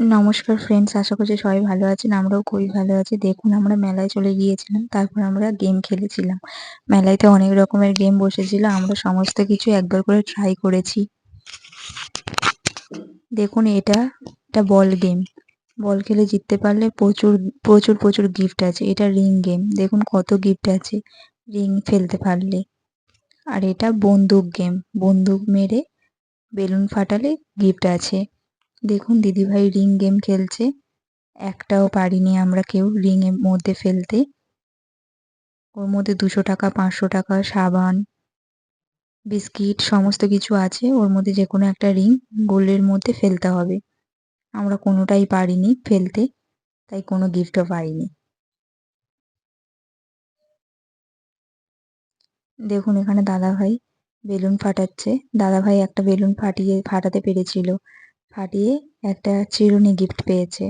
নমস্কার ফ্রেন্ডস আশা করছি সবাই ভালো আছেন। আমরাও খুবই ভালো আছি। দেখুন, আমরা মেলায় চলে গিয়েছিলাম, তারপর আমরা গেম খেলেছিলাম। মেলায় অনেক রকমের গেম বসেছিল, আমরা সমস্ত কিছু একবার করে ট্রাই করেছি। দেখুন, এটা একটা বল গেম বল খেলে জিততে পারলে প্রচুর প্রচুর প্রচুর গিফট আছে। এটা রিং গেম দেখুন, কত গিফট আছে রিং ফেলতে পারলে। আর এটা বন্দুক গেম বন্দুক মেরে বেলুন ফাটালে গিফট আছে। দেখুন, দিদিভাই রিং গেম খেলছে। একটাও পারিনি আমরা কেউ রিংয়ের মধ্যে ফেলতে। ওর মধ্যে দুশো টাকা, পাঁচশো টাকা, সাবান, বিস্কিট সমস্ত কিছু আছে। ওর মধ্যে যে কোনো একটা রিং গোল্ডের মধ্যে ফেলতে হবে। আমরা কোনোটাই পারিনি ফেলতে, তাই কোনো গিফটও পাইনি। দেখুন, এখানে দাদাভাই বেলুন ফাটাচ্ছে। দাদাভাই একটা বেলুন ফাটিয়ে, ফাটাতে পেরেছিল। ফাটিয়ে একটা চিরুনি গিফট পেয়েছে।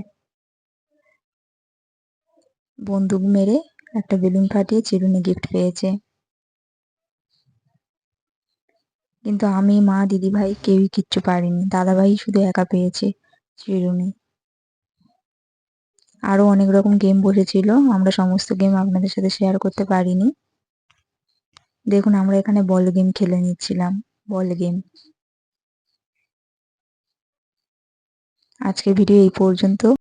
বন্দুক মেরে একটা বেলুন ফাটিয়ে চিরুনি গিফট পেয়েছে। কিন্তু আমি, মা, দিদিভাই কেউই কিচ্ছু পারিনি। দাদাভাই শুধু একা পেয়েছে চিরুনি। আরও অনেক রকম গেম বসেছিল। আমরা সমস্ত গেম আপনাদের সাথে শেয়ার করতে পারিনি। দেখুন, আমরা এখানে বল গেম খেলে নিচ্ছিলাম। বল গেম আজকের ভিডিও এই পর্যন্ত।